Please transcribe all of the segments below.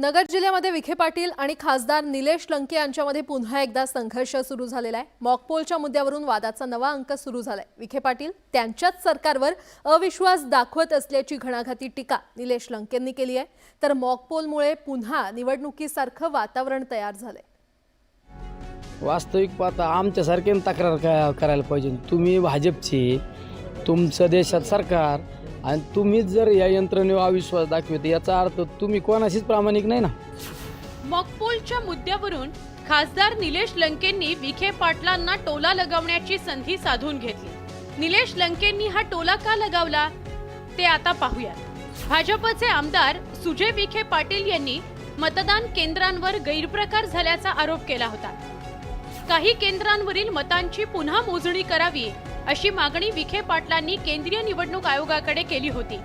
नगर जिल्ह्यामध्ये विखे पाटील आणि खासदार निलेश लंके यांच्यामध्ये पुन्हा एकदा संघर्ष सुरू झालेला आहे. मॉकपोलच्या मुद्द्यावरून वादाचा नवा अंक सुरू झालाय. विखे पाटील त्यांच्याच सरकारवर अविश्वास दाखवत असल्याची घणाघाती टीका निलेश लंकेंनी केली आहे. तर मॉकपोलमुळे पुन्हा निवडणुकीसारखं वातावरण तयार झालंय. वास्तविक पाहता आमच्यासारखे तक्रार करायला पाहिजे. तुम्ही भाजपची तुमचं देशात सरकार आणि तुम्हीच जर या यंत्रणेवर अविश्वास दाखवित याचा अर्थ तुम्ही कोणाशीच प्रामाणिक नाही ना? मॉकपोलच्या मुद्द्यावरून खासदार निलेश लंकेंनी विखे पाटलांना टोला लगावण्याची संधी साधून घेतली. निलेश लंकेंनी हा टोला का लगावला? ते आता पाहूया भाजपचे आमदार सुजय विखे पाटील यांनी मतदान केंद्रांवर गैरप्रकार झाल्याचा आरोप केला होता. काही केंद्रांवरील मतांची पुन्हा मोजणी करावी अशी मागणी विखे पाटलांनी केंद्रीय निवडणूक आयोगाकडे केली होती.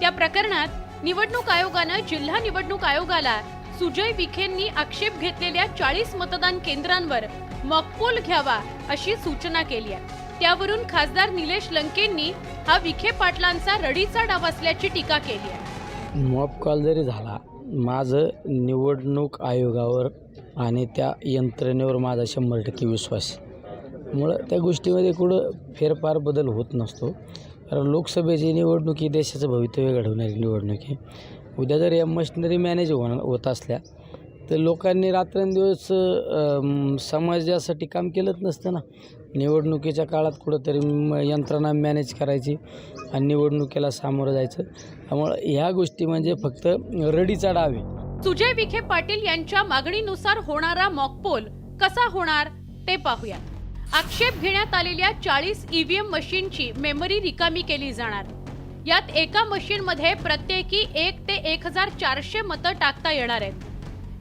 त्या प्रकरणात निवडणूक आयोगानं जिल्हा निवडणूक आयोगाला सुजय विखेंनी आक्षेप घेतलेल्या चाळीस मतदान केंद्रांवर मॉकपोल घ्यावा अशी सूचना केली आहे. त्यावरून खासदार निलेश लंकेंनी हा विखे पाटलांचा रडीचा डाव असल्याची टीका केली आहे. मॉप कॉल जरी झाला माझं निवडणूक आयोगावर आणि त्या यंत्रणेवर माझा शंभर टक्के विश्वास आहे. मुळं त्या गोष्टीमध्ये कुठं फेरफार बदल होत नसतो. कारण लोकसभेची निवडणूक ही देशाचं भवितव्य घडवणारी निवडणूक आहे. उद्या जर या मशिनरी मॅनेज होणार होत असल्या तर लोकांनी रात्रंदिवस समाजासाठी काम केलंच नसतं ना. निवडणुकीच्या काळात कुठंतरी म- यंत्रणा मॅनेज करायची आणि निवडणुकीला सामोरं जायचं. त्यामुळं ह्या गोष्टी म्हणजे फक्त रडीचा डाव आहे. सुजय विखे पाटील यांच्या मागणीनुसार होणारा मॉकपोल कसा होणार ते पाहूया. आक्षेप घेण्यात आलेल्या चाळीस ईव्हीएम मशीनची मेमरी रिकामी केली जाणार. यात एका मशीनमध्ये प्रत्येकी एक ते एक हजार चारशे मतं टाकता येणार आहेत.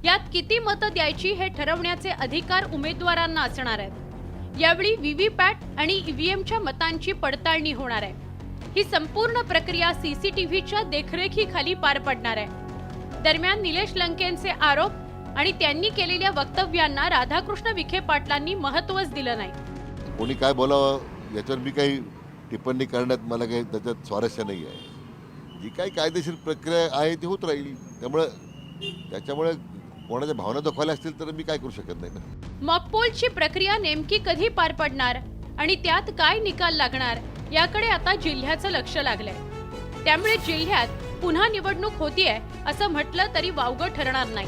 यात किती मतं द्यायची हे ठरवण्याचे अधिकार उमेदवारांना असणार आहेत. यावेळी व्हीव्हीपॅट आणि ईव्हीएमच्या मतांची पडताळणी होणार आहे. ही संपूर्ण प्रक्रिया सीसीटीव्हीच्या देखरेखीखाली पार पडणार आहे. दरम्यान निलेश लंकेंचे आरोप आणि त्यांनी केलेल्या वक्तव्यांना राधाकृष्ण विखे पाटलांनी महत्वच दिलं नाही. कोणी काय बोलावं याच्यावर मी काही टिप्पणी करण्यात मला काही त्याच्यात स्वारस्य नाही आहे. जी काही कायदेशीर प्रक्रिया आहे ती होत राहील. त्यामुळं त्याच्यामुळे कोणाच्या भावना दुखावल्या असतील तर मी काय करू शकत नाही. ना मॉकपोलची प्रक्रिया नेमकी कधी पार पडणार आणि त्यात काय निकाल लागणार याकडे आता जिल्ह्याचं लक्ष लागलंय. त्यामुळे जिल्ह्यात पुन्हा निवडणूक होतीये असं म्हटलं तरी वावगं ठरणार नाही.